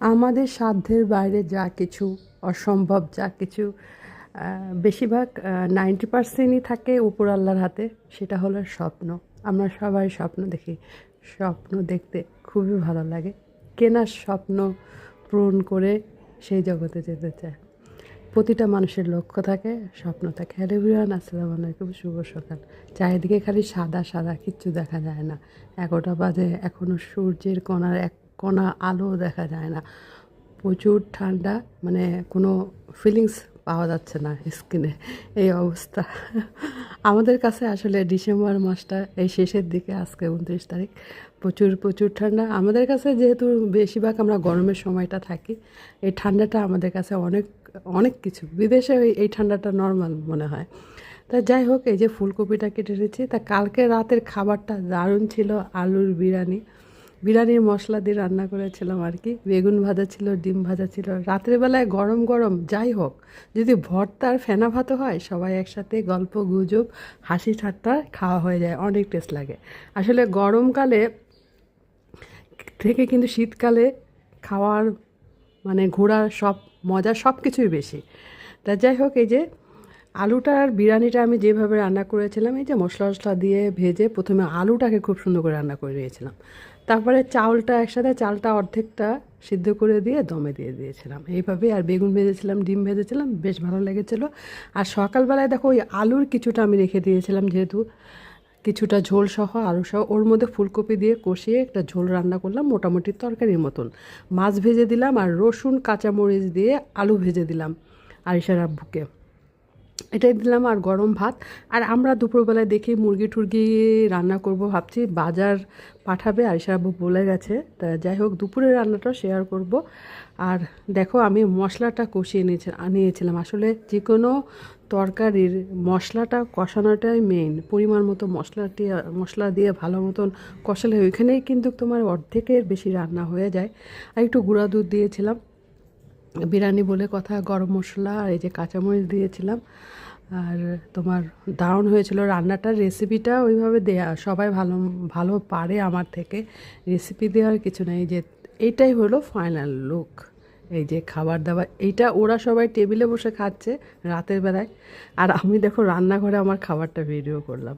আমাদের সাধ্যের বাইরে যা কিছু, অসম্ভব যা কিছু বেশিরভাগ নাইনটি পার্সেন্টই থাকে উপর আল্লাহর হাতে, সেটা হলো স্বপ্ন। আমরা সবাই স্বপ্ন দেখি। স্বপ্ন দেখতে খুবই ভালো লাগে। কেনার স্বপ্ন পূরণ করে সেই জগতে যেতে চায়। প্রতিটা মানুষের লক্ষ্য থাকে, স্বপ্ন থাকে। হ্যালো বিরান আসসালামু আলাইকুম, শুভ সকাল। চারিদিকে খালি সাদা সাদা, কিচ্ছু দেখা যায় না। এগারোটা বাজে এখনও সূর্যের কণার এক কণা আলো দেখা যায় না। প্রচুর ঠান্ডা মানে কোনো ফিলিংস পাওয়া যাচ্ছে না স্কিনে এই অবস্থা। আমাদের কাছে আসলে ডিসেম্বর মাসটা এই শেষের দিকে, আজকে উনত্রিশ তারিখ। প্রচুর প্রচুর ঠান্ডা। আমাদের কাছে যেহেতু বেশিরভাগ আমরা গরমের সময়টা থাকি, এই ঠান্ডাটা আমাদের কাছে অনেক অনেক কিছু। বিদেশে এই ঠান্ডাটা নর্মাল মনে হয়। তা যাই হোক, এই যে ফুলকপিটা কেটে রেখেছি তা কালকে রাতের খাবারটা দারুণ ছিল, আলুর বিরিয়ানি। বিরিয়ানির মশলা দিয়ে রান্না করেছিলাম আর কি। বেগুন ভাজা ছিল, ডিম ভাজা ছিল। রাতের বেলায় গরম গরম যাই হোক, যদি ভর্তা আর ফেনা ভাতও হয়, সবাই একসাথে গল্প, গুজব, হাসি ঠাট্টা খাওয়া হয়ে যায়, অনেক টেস্ট লাগে। আসলে গরমকালে থেকে কিন্তু শীতকালে খাওয়ার মানে ঘোরার সব মজা সব কিছুই বেশি। তা যাই হোক, এই যে আলুটার বিরিয়ানিটা আমি যেভাবে রান্না করেছিলাম, এই যে মশলা মশলা দিয়ে ভেজে প্রথমে আলুটাকে খুব সুন্দর করে রান্না করে নিয়েছিলাম। তারপরে চাউলটা একসাথে, চালটা অর্ধেকটা সিদ্ধ করে দিয়ে দমে দিয়ে দিয়েছিলাম। এইভাবে আর বেগুন ভেজেছিলাম, ডিম ভেজেছিলাম, বেশ ভালো লেগেছিলো। আর সকালবেলায় দেখো, ওই আলুর কিছুটা আমি রেখে দিয়েছিলাম যেহেতু কিছুটা ঝোল সহ, আলু সহ। ওর মধ্যে ফুলকপি দিয়ে কষিয়ে একটা ঝোল রান্না করলাম, মোটামুটি তরকারির মতন। মাছ ভেজে দিলাম আর রসুন, কাঁচামরিচ দিয়ে আলু ভেজে দিলাম আরিসার আব্বুকে। এটাই দিলাম আর গরম ভাত। আর আমরা দুপুরবেলায় দেখি মুরগি টুরগি রান্না করব ভাবছি। বাজার পাঠাবে আরিসার আব্বু বলে গেছে। তা যাই হোক, দুপুরের রান্নাটা শেয়ার করব। আর দেখো, আমি মশলাটা কষিয়ে নিয়েছি, নিয়েছিলাম। আসলে যে কোনো তরকারির মশলাটা কষানোটাই মেইন পরিমাণ মতো মশলাটি মশলা দিয়ে ভালো মতন কষালে ওইখানেই কিন্তু তোমার অর্ধেকের বেশি রান্না হয়ে যায়। আর একটু গুঁড়া দুধ দিয়েছিলাম। বিরিয়ানি বলে কথা, গরম মশলা আর এই যে কাঁচামরিচ দিয়েছিলাম। আর তোমার দারুণ হয়েছিল রান্নাটার রেসিপিটা ওইভাবে দেয়া, সবাই ভালো ভালো পারে আমার থেকে। রেসিপি দেওয়ার কিছু নেই, যে এইটাই হলো ফাইনাল লুক এই যে খাবার দাবার, এইটা ওরা সবাই টেবিলে বসে খাচ্ছে রাতের বেলায়। আর আমি দেখো রান্নাঘরে আমার খাবারটা ভিডিও করলাম।